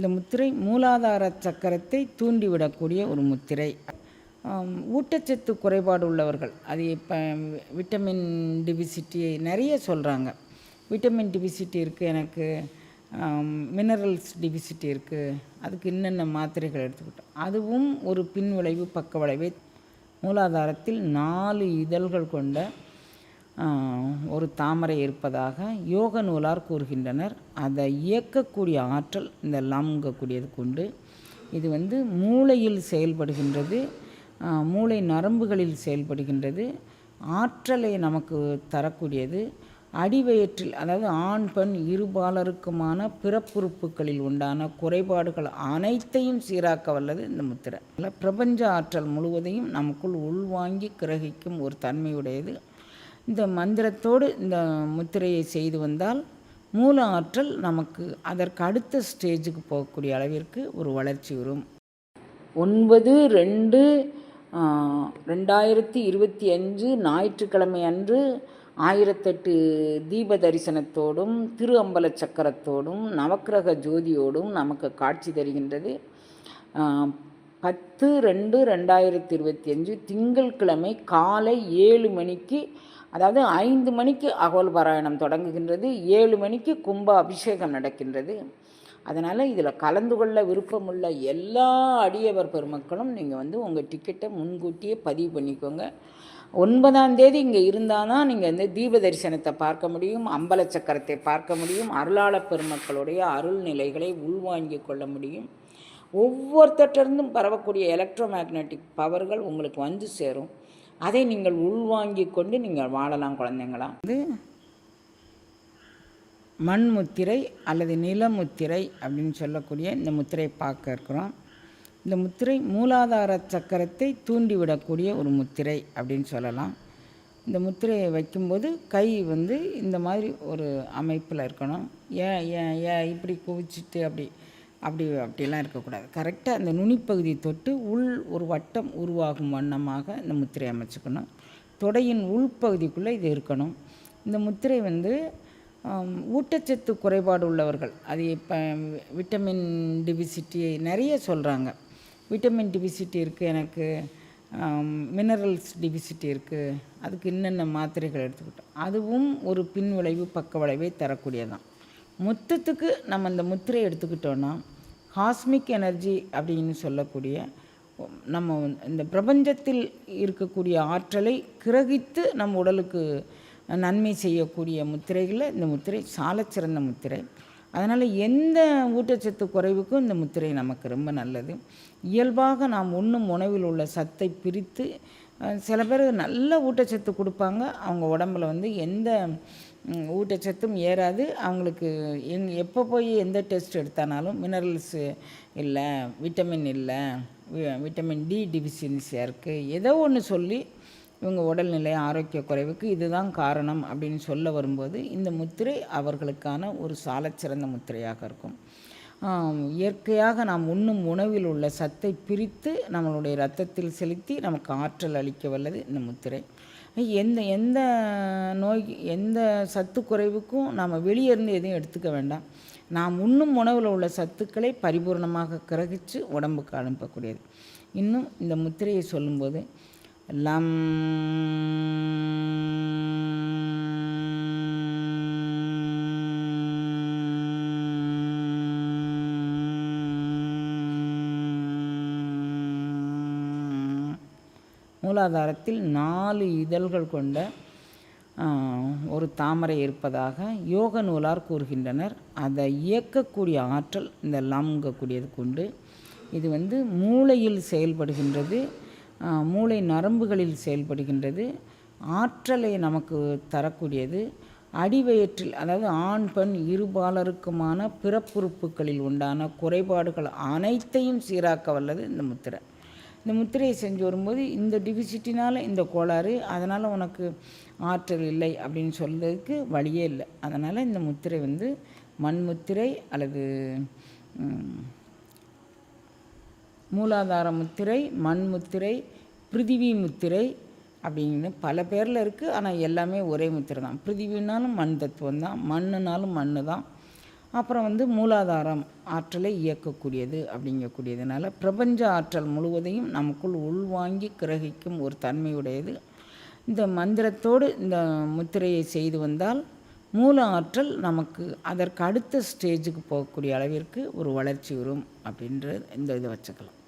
இந்த முத்திரை மூலாதார சக்கரத்தை தூண்டிவிடக்கூடிய ஒரு முத்திரை. ஊட்டச்சத்து குறைபாடு உள்ளவர்கள் அது இப்போ விட்டமின் டிபிசிட்டி நிறைய சொல்கிறாங்க விட்டமின் டிபிசிட்டி இருக்குது எனக்கு மினரல்ஸ் டிபிசிட்டி இருக்குது அதுக்கு என்னென்ன மாத்திரைகள் எடுத்துக்கிட்டோம். அதுவும் ஒரு பின்விளைவு பக்க விளைவை மூலாதாரத்தில் நாலு இதழ்கள் கொண்ட ஒரு தாமரை இருப்பதாக யோக நூலார் கூறுகின்றனர். அதை இயக்கக்கூடிய ஆற்றல் இந்த லாம்கக்கூடியதுக்கு கொண்டு இது வந்து மூளையில் செயல்படுகின்றது மூளை நரம்புகளில் செயல்படுகின்றது ஆற்றலை நமக்கு தரக்கூடியது. அடிவயிற்றில் அதாவது ஆண் பெண் இருபாலருக்குமான பிறப்புறுப்புகளில் உண்டான குறைபாடுகள் அனைத்தையும் சீராக்க வல்லது இந்த முத்திரை. பிரபஞ்ச ஆற்றல் முழுவதையும் நமக்குள் உள்வாங்கி கிரகிக்கும் ஒரு தன்மையுடையது. இந்த மந்திரத்தோடு இந்த முத்திரையை செய்து வந்தால் மூல ஆற்றல் நமக்கு அதற்கு அடுத்த ஸ்டேஜுக்கு போகக்கூடிய அளவிற்கு ஒரு வளர்ச்சி வரும். ஒன்பது ரெண்டு ரெண்டாயிரத்தி இருபத்தி அஞ்சு ஞாயிற்றுக்கிழமை அன்று ஆயிரத்தெட்டு தீப தரிசனத்தோடும் திரு அம்பல சக்கரத்தோடும் நவக்கிரக ஜோதியோடும் நமக்கு காட்சி தருகின்றது. பத்து ரெண்டு ரெண்டாயிரத்தி இருபத்தி அஞ்சு திங்கட்கிழமை காலை ஏழு மணிக்கு அதாவது ஐந்து மணிக்கு அகோல் பாராயணம் தொடங்குகின்றது ஏழு மணிக்கு கும்ப அபிஷேகம் நடக்கின்றது. அதனால் இதில் கலந்து கொள்ள விருப்பமுள்ள எல்லா அடியவர் பெருமக்களும் நீங்கள் வந்து உங்கள் டிக்கெட்டை முன்கூட்டியே பதிவு பண்ணிக்கோங்க. ஒன்பதாம் தேதி இங்கே இருந்தால் தான் நீங்கள் வந்து தீப தரிசனத்தை பார்க்க முடியும் அம்பல சக்கரத்தை பார்க்க முடியும் அருளாள பெருமக்களுடைய அருள் நிலைகளை உள்வாங்கிக் கொள்ள முடியும். ஒவ்வொருத்தட்டிருந்தும் பரவக்கூடிய எலக்ட்ரோ மேக்னட்டிக் பவர்கள் உங்களுக்கு வந்து சேரும். அதை நீங்கள் உள்வாங்கி கொண்டு நீங்கள் வாழலாம் குழந்தைங்களா? வந்து மண் முத்திரை அல்லது நில முத்திரை அப்படின்னு சொல்லக்கூடிய இந்த முத்திரையை பார்க்க இருக்கிறோம். இந்த முத்திரை மூலாதார சக்கரத்தை தூண்டிவிடக்கூடிய ஒரு முத்திரை அப்படின்னு சொல்லலாம். இந்த முத்திரையை வைக்கும்போது கை வந்து இந்த மாதிரி ஒரு அமைப்பில் இருக்கணும். ஏன் ஏன் ஏன் இப்படி குவிச்சிட்டு அப்படி அப்படி அப்படிலாம் இருக்கக்கூடாது. கரெக்டாக அந்த நுனிப்பகுதி தொட்டு உள் ஒரு வட்டம் உருவாகும் வண்ணமாக இந்த முத்திரை அமைச்சுக்கணும். தொடையின் உள்பகுதிக்குள்ளே இது இருக்கணும். இந்த முத்திரை வந்து ஊட்டச்சத்து குறைபாடு உள்ளவர்கள் அது இப்போ விட்டமின் டிபிசிட்டி நிறைய சொல்கிறாங்க விட்டமின் டிபிசிட்டி இருக்குது எனக்கு மினரல்ஸ் டிபிசிட்டி இருக்குது அதுக்கு என்னென்ன மாத்திரைகள் எடுத்துக்கிட்டோம். அதுவும் ஒரு பின்விளைவு பக்க விளைவை தரக்கூடியதான் முத்தத்துக்கு நம்ம இந்த முத்திரை எடுத்துக்கிட்டோன்னா காஸ்மிக் எனர்ஜி அப்படின்னு சொல்லக்கூடிய நம்ம இந்த பிரபஞ்சத்தில் இருக்கக்கூடிய ஆற்றலை கிரகித்து நம்ம உடலுக்கு நன்மை செய்யக்கூடிய முத்திரைகளில் இந்த முத்திரை சாலச்சிறந்த முத்திரை. அதனால் எந்த ஊட்டச்சத்து குறைவுக்கும் இந்த முத்திரை நமக்கு ரொம்ப நல்லது. இயல்பாக நாம் உண்ணும் உணவில் உள்ள சத்தை பிரித்து சில பேர் நல்ல ஊட்டச்சத்து கொடுப்பாங்க. அவங்க உடம்புல வந்து எந்த ஊட்டச்சத்தும் ஏறாது. அவங்களுக்கு எங் எப்போ போய் எந்த டெஸ்ட் எடுத்தானாலும் மினரல்ஸு இல்லை விட்டமின் இல்லை விட்டமின் டி டிஃபிஷியன்சியாக இருக்குது ஏதோ ஒன்று சொல்லி இவங்க உடல்நிலை ஆரோக்கிய குறைவுக்கு இதுதான் காரணம் அப்படின்னு சொல்ல வரும்போது இந்த முத்திரை அவர்களுக்கான ஒரு சாலச்சிறந்த முத்திரையாக இருக்கும். இயற்கையாக நாம் உண்ணும் உணவில் உள்ள சத்தை பிரித்து நம்மளுடைய ரத்தத்தில் செலுத்தி நமக்கு ஆற்றல் அளிக்க வல்லது இந்த முத்திரை. எந்த எந்த நோய் எந்த சத்து குறைவுக்கும் நாம் வெளியே இருந்து எதையும் எடுத்துக்க வேண்டாம். நாம் உண்ணும் உணவில் உள்ள சத்துக்களை பரிபூர்ணமாக கிரகித்து உடம்புக்கு அனுப்பக்கூடியது. இன்னும் இந்த முத்திரையை சொல்லும்போது லம் மூலாதாரத்தில் நாலு இதழ்கள் கொண்ட ஒரு தாமரை இருப்பதாக யோக நூலார் கூறுகின்றனர். அதை இயக்கக்கூடிய ஆற்றல் இந்த லாம்கக்கூடியது கொண்டு இது வந்து மூளையில் செயல்படுகின்றது மூளை நரம்புகளில் செயல்படுகின்றது. ஆற்றலை நமக்கு தரக்கூடியது அடிவயிற்றில் அதாவது ஆண் பெண் இருபாலருக்குமான பிறப்புறுப்புகளில் உண்டான குறைபாடுகள் அனைத்தையும் சீராக்க வல்லது இந்த முத்திரை. இந்த முத்திரையை செஞ்சு வரும்போது இந்த டிஃபிசிட்டினால் இந்த கோளாறு அதனால் உனக்கு ஆற்றல் இல்லை அப்படின்னு சொல்கிறதுக்கு வழியே இல்லை. அதனால் இந்த முத்திரை வந்து மண் முத்திரை அல்லது மூலாதார முத்திரை மண் முத்திரை பிருதிவி முத்திரை அப்படின்னு பல பேரில் இருக்குது ஆனால் எல்லாமே ஒரே முத்திரை தான். பிருதிவினாலும் மண் தத்துவம் தான். மண்ணுனாலும் மண்ணு தான். அப்புறம் வந்து மூலாதாரம் ஆற்றலை இயக்கக்கூடியது அப்படிங்கக்கூடியதுனால பிரபஞ்ச ஆற்றல் முழுவதையும் நமக்குள் உள்வாங்கி கிரகிக்கும் ஒரு தன்மையுடையது. இந்த மந்திரத்தோடு இந்த முத்திரையை செய்து வந்தால் மூல ஆற்றல் நமக்கு அதற்கு அடுத்த ஸ்டேஜுக்கு போகக்கூடிய அளவிற்கு ஒரு வளர்ச்சி வரும் அப்படின்ற இந்த இதை வச்சுக்கலாம்.